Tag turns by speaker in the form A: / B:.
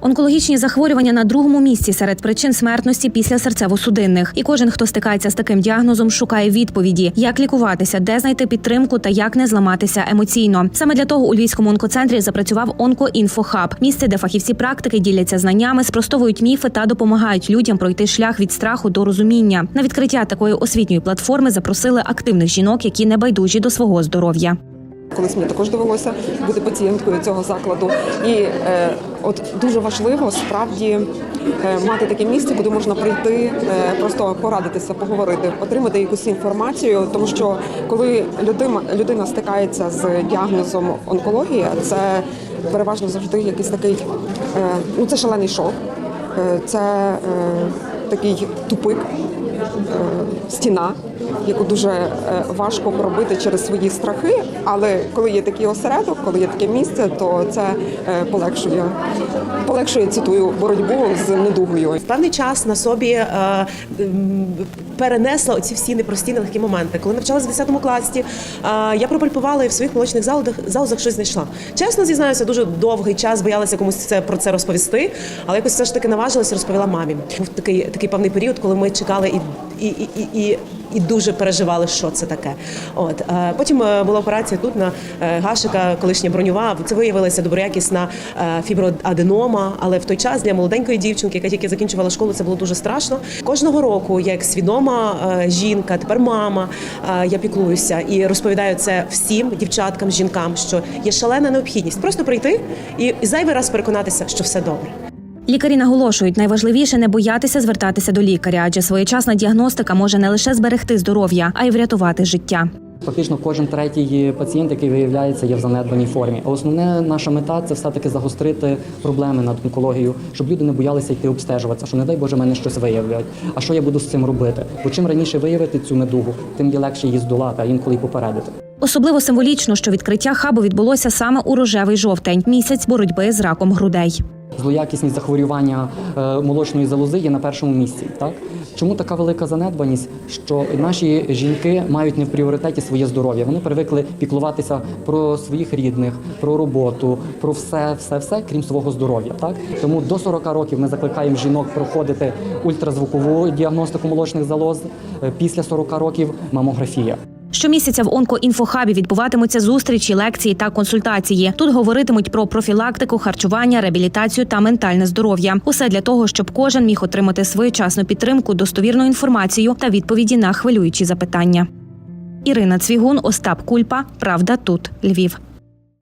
A: Онкологічні захворювання на другому місці серед причин смертності після серцево-судинних. І кожен, хто стикається з таким діагнозом, шукає відповіді, як лікуватися, де знайти підтримку та як не зламатися емоційно. Саме для того у Львівському онкоцентрі запрацював онкоінфохаб, місце, де фахівці практики діляться знаннями, спростовують міфи та допомагають людям пройти шлях від страху до розуміння. На відкриття такої освітньої платформи запросили активних жінок, які не байдужі до свого здоров'я.
B: Колись мені також довелося бути пацієнткою цього закладу. І е, от дуже важливо справді е, мати таке місце, куди можна прийти, е, просто порадитися, поговорити, отримати якусь інформацію. Тому що коли людина, людина стикається з діагнозом онкологія, це переважно завжди якийсь такий, е, ну це шалений шок, е, це е, такий тупик. е, Стіна, яку дуже е, важко пробити через свої страхи, але коли є такий осередок, коли є таке місце, то це полегшує, полегшує, полегшує цитую боротьбу з недугою.
C: Певний час на собі е, перенесла оці всі непрості нелегкі моменти. Коли навчалася в 10 класі, я пропальпувала і в своїх молочних залозах, залозах щось знайшла. Чесно зізнаюся, дуже довгий час боялася комусь це про це розповісти, але якось все ж таки наважилася, розповіла мамі. Був такий такий певний період, коли ми чекали і. І, і, і, і, дуже переживали, що це таке. От е, потім е, була операція тут на е, Гашика, колишня броньова. Це виявилася доброякісна фіброаденома, але в той час для молоденької дівчинки, яка тільки закінчувала школу, це було дуже страшно. Кожного року, як свідома жінка, тепер мама, я піклуюся і розповідаю це всім дівчаткам, жінкам, що є шалена необхідність просто прийти і зайвий раз переконатися, що все добре.
A: Лікарі наголошують, найважливіше не боятися звертатися до лікаря, адже своєчасна діагностика може не лише зберегти здоров'я, а й врятувати життя.
D: Фактично, кожен третій пацієнт, який виявляється, є в занедбаній формі. А основне наша мета це все-таки загострити проблеми над онкологією, щоб люди не боялися йти обстежуватися, що не дай Боже, мене щось виявлять. А що я буду з цим робити? Бо чим раніше виявити цю недугу, тим є легше її здолати, а інколи й попередити.
A: Особливо символічно, що відкриття хабу відбулося саме у рожевий жовтень місяць боротьби з раком грудей.
D: Злоякісність захворювання е, молочної залози є на першому місці. Так чому така велика занедбаність? Що наші жінки мають не в пріоритеті своє здоров'я. Вони привикли піклуватися про своїх рідних, про роботу, про все, все, все, крім свого здоров'я. Так тому до 40 років ми закликаємо жінок проходити ультразвукову діагностику молочних залоз. Е, Після 40 років мамографія.
A: Щомісяця в онкоінфохабі відбуватимуться зустрічі, лекції та консультації. Тут говоритимуть про профілактику, харчування, реабілітацію та ментальне здоров'я. Усе для того, щоб кожен міг отримати своєчасну підтримку, достовірну інформацію та відповіді на хвилюючі запитання. Ірина Цвігун, Остап Кульпа. Правда тут Львів.